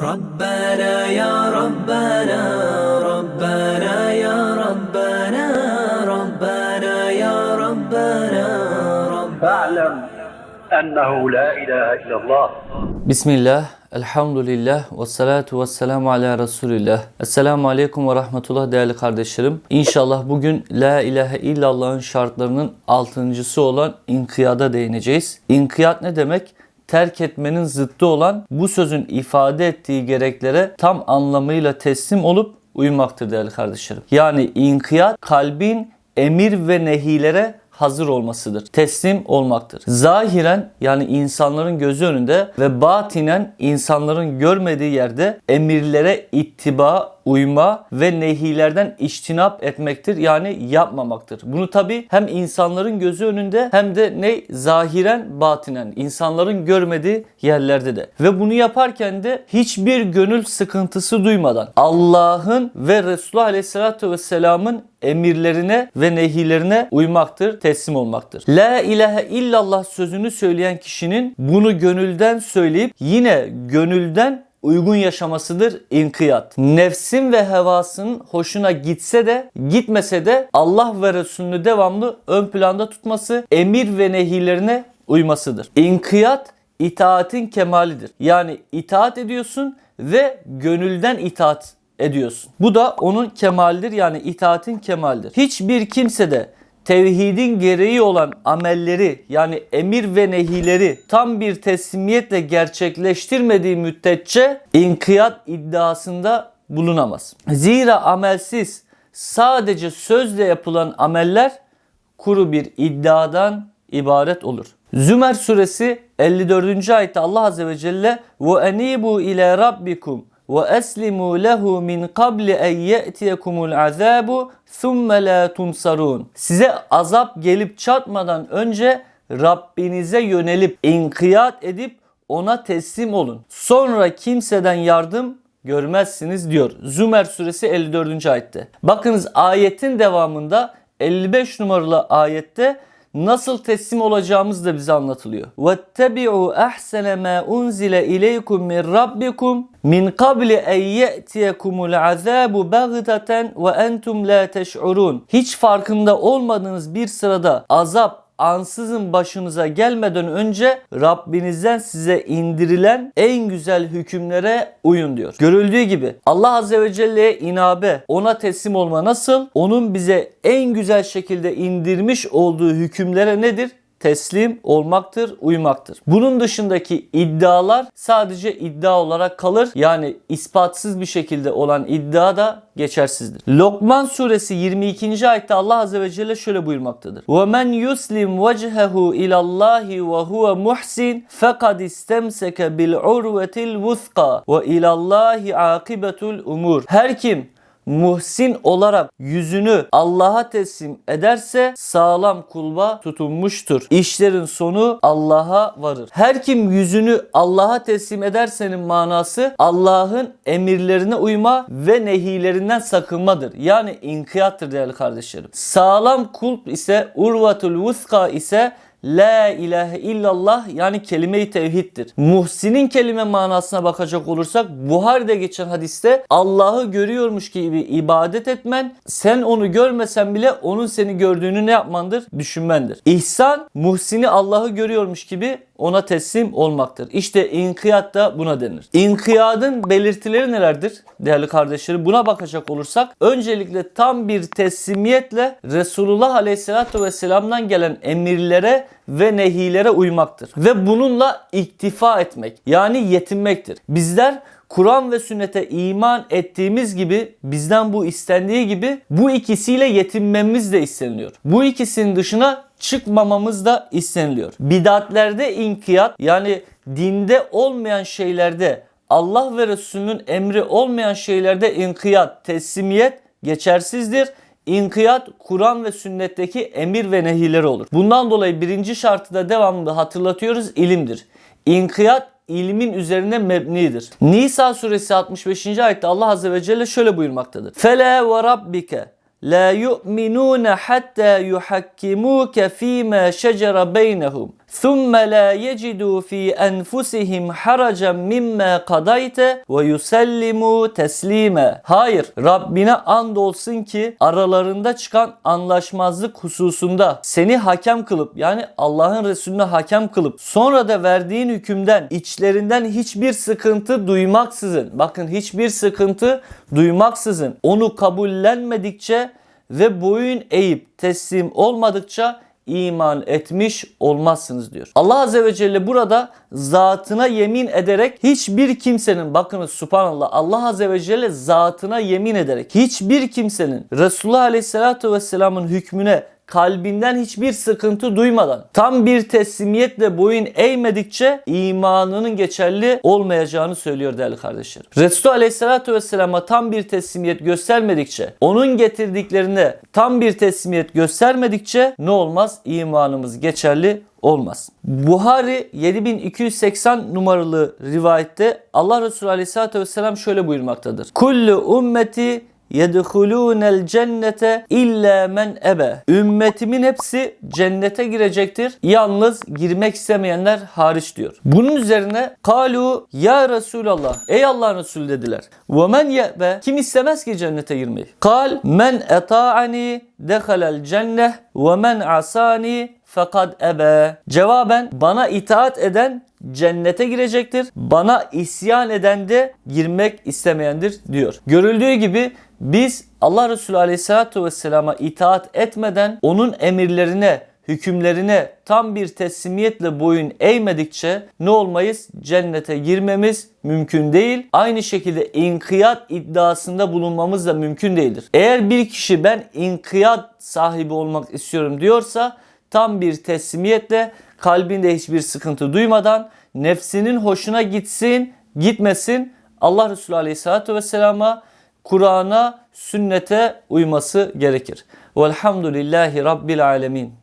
ربنا يا ربنا ربنا يا ربنا ربنا يا ربنا رب فاعلم أنه لا إله إلا الله Bismillah, elhamdülillah, ve salatu ve selamu ala Resulillah. Esselamu aleyküm ve rahmetullah değerli kardeşlerim. İnşallah bugün La ilahe illallah'ın şartlarının altıncısı olan inkiyada değineceğiz. İnkiyat ne demek? Terk etmenin zıttı olan bu sözün ifade ettiği gereklere tam anlamıyla teslim olup uymaktır değerli kardeşlerim. Yani inkiyat kalbin emir ve nehilere hazır olmasıdır. Teslim olmaktır. Zahiren yani insanların gözü önünde ve batinen insanların görmediği yerde emirlere ittiba, uyma ve nehilerden içtinap etmektir. Yani yapmamaktır. Bunu tabi hem insanların gözü önünde hem de ne zahiren batinen insanların görmediği yerlerde de. Ve bunu yaparken de hiçbir gönül sıkıntısı duymadan Allah'ın ve Resulullah Aleyhisselatü Vesselam'ın emirlerine ve nehilerine uymaktır, teslim olmaktır. La ilahe illallah sözünü söyleyen kişinin bunu gönülden söyleyip yine gönülden uygun yaşamasıdır inkiyat. Nefsin ve hevasının hoşuna gitse de gitmese de Allah ve Resulünü devamlı ön planda tutması, emir ve nehilerine uymasıdır. İnkiyat itaatin kemalidir. Yani itaat ediyorsun ve gönülden itaat ediyorsun. Bu da onun kemalidir yani itaatin kemalidir. Hiçbir kimse de tevhidin gereği olan amelleri yani emir ve nehileri tam bir teslimiyetle gerçekleştirmediği müddetçe inkiyat iddiasında bulunamaz. Zira amelsiz sadece sözle yapılan ameller kuru bir iddiadan ibaret olur. Zümer suresi 54. ayette Allah azze ve celle ve enibu ile rabbikum eslimu lehu min qabli en ye'tiyekumul azabu thumme la tunsarun. Size azap gelip çatmadan önce Rabbinize yönelip inkiyat edip ona teslim olun. Sonra kimseden yardım görmezsiniz diyor. Zümer suresi 54. ayette. Bakınız ayetin devamında 55 numaralı ayette nasıl teslim olacağımız da bize anlatılıyor. وَاتَّبِعُوا أَحْسَنَ مَا أُنْزِلَ إِلَيْكُمْ مِنْ رَبِّكُمْ مِنْ قَبْلِ اَنْ يَأْتِيَكُمُ الْعَذَابُ بَغْتَةً وَاَنْتُمْ لَا تَشْعُرُونَ Hiç farkında olmadığınız bir sırada azap ansızın başınıza gelmeden önce Rabbinizden size indirilen en güzel hükümlere uyun diyor. Görüldüğü gibi Allah Azze ve Celle'ye inabe, ona teslim olma nasıl? Onun bize en güzel şekilde indirmiş olduğu hükümlere nedir? teslim olmaktır, uymaktır. Bunun dışındaki iddialar sadece iddia olarak kalır. Yani ispatsız bir şekilde olan iddia da geçersizdir. Lokman suresi 22. ayette Allah azze ve celle şöyle buyurmaktadır. وَمَنْ يُسْلِمْ وَجْهَهُ إِلَى اللّٰهِ وَهُوَ مُحْسِنٌ فَقَدْ اسْتَمْسَكَ بِالْعُرْوَةِ الْوُثْقَى وَإِلَى اللّٰهِ عَاقِبَةُ الْأُمُورِ Her kim muhsin olarak yüzünü Allah'a teslim ederse sağlam kulba tutunmuştur. İşlerin sonu Allah'a varır. Her kim yüzünü Allah'a teslim edersenin manası Allah'ın emirlerine uyma ve nehilerinden sakınmadır. Yani inkiyattır değerli kardeşlerim. Sağlam kulp ise urvatul vuska ise La ilahe illallah yani kelime-i tevhiddir. Muhsin'in kelime manasına bakacak olursak Buhari'de geçen hadiste Allah'ı görüyormuş gibi ibadet etmen, sen onu görmesen bile onun seni gördüğünü ne yapmandır? Düşünmendir. İhsan, Muhsin'i Allah'ı görüyormuş gibi ona teslim olmaktır. İşte inkiyat da buna denir. İnkiyadın belirtileri nelerdir? Değerli kardeşlerim buna bakacak olursak öncelikle tam bir teslimiyetle Resulullah Aleyhisselatü Vesselam'dan gelen emirlere ve nehilere uymaktır. Ve bununla iktifa etmek yani yetinmektir. Bizler Kur'an ve sünnete iman ettiğimiz gibi bizden bu istendiği gibi bu ikisiyle yetinmemiz de isteniliyor. Bu ikisinin dışına çıkmamamız da isteniliyor. Bidatlerde inkiyat yani dinde olmayan şeylerde Allah ve Resulünün emri olmayan şeylerde inkiyat, teslimiyet geçersizdir. İnkiyat Kur'an ve sünnetteki emir ve nehileri olur. Bundan dolayı birinci şartı da devamlı hatırlatıyoruz ilimdir. İnkiyat ilmin üzerine mebnidir. Nisa suresi 65. ayette Allah azze ve celle şöyle buyurmaktadır. Fela ve rabbike لا يؤمنون حتى يحكموك فيما شجر بينهم. ثُمَّ لَا يَجِدُوا ف۪ي أَنْفُسِهِمْ حَرَجًا مِمَّا قَضَيْتَ وَيُسَلِّمُوا تَسْلِيمًا Hayır, Rabbine andolsun ki aralarında çıkan anlaşmazlık hususunda seni hakem kılıp yani Allah'ın Resulüne hakem kılıp sonra da verdiğin hükümden içlerinden hiçbir sıkıntı duymaksızın bakın hiçbir sıkıntı duymaksızın onu kabullenmedikçe ve boyun eğip teslim olmadıkça iman etmiş olmazsınız diyor. Allah Azze ve Celle burada zatına yemin ederek hiçbir kimsenin bakınız subhanallah Allah Azze ve Celle zatına yemin ederek hiçbir kimsenin Resulullah Aleyhisselatü Vesselam'ın hükmüne kalbinden hiçbir sıkıntı duymadan tam bir teslimiyetle boyun eğmedikçe imanının geçerli olmayacağını söylüyor değerli kardeşlerim. Resulullah Aleyhisselatü Vesselam'a tam bir teslimiyet göstermedikçe onun getirdiklerine tam bir teslimiyet göstermedikçe ne olmaz? İmanımız geçerli olmaz. Buhari 7280 numaralı rivayette Allah Resulü Aleyhisselatü Vesselam şöyle buyurmaktadır. Kullu ümmeti yedhulûnel cennete illa men ebe. Ümmetimin hepsi cennete girecektir. Yalnız girmek istemeyenler hariç diyor. Bunun üzerine kalu ya Resulallah ey Allah'ın Resulü dediler. Ve men ye'be kim istemez ki cennete girmeyi? Kal men eta'ani dehalel cenneh ve men asani fakat ebe. Cevaben bana itaat eden cennete girecektir. Bana isyan eden de girmek istemeyendir diyor. Görüldüğü gibi biz Allah Resulü Aleyhisselatü Vesselam'a itaat etmeden onun emirlerine, hükümlerine tam bir teslimiyetle boyun eğmedikçe ne olmayız? Cennete girmemiz mümkün değil. Aynı şekilde inkiyat iddiasında bulunmamız da mümkün değildir. Eğer bir kişi ben inkiyat sahibi olmak istiyorum diyorsa tam bir teslimiyetle kalbinde hiçbir sıkıntı duymadan nefsinin hoşuna gitsin gitmesin Allah Resulü Aleyhisselatü Vesselam'a Kur'an'a sünnete uyması gerekir. Velhamdülillahi Rabbil Alemin.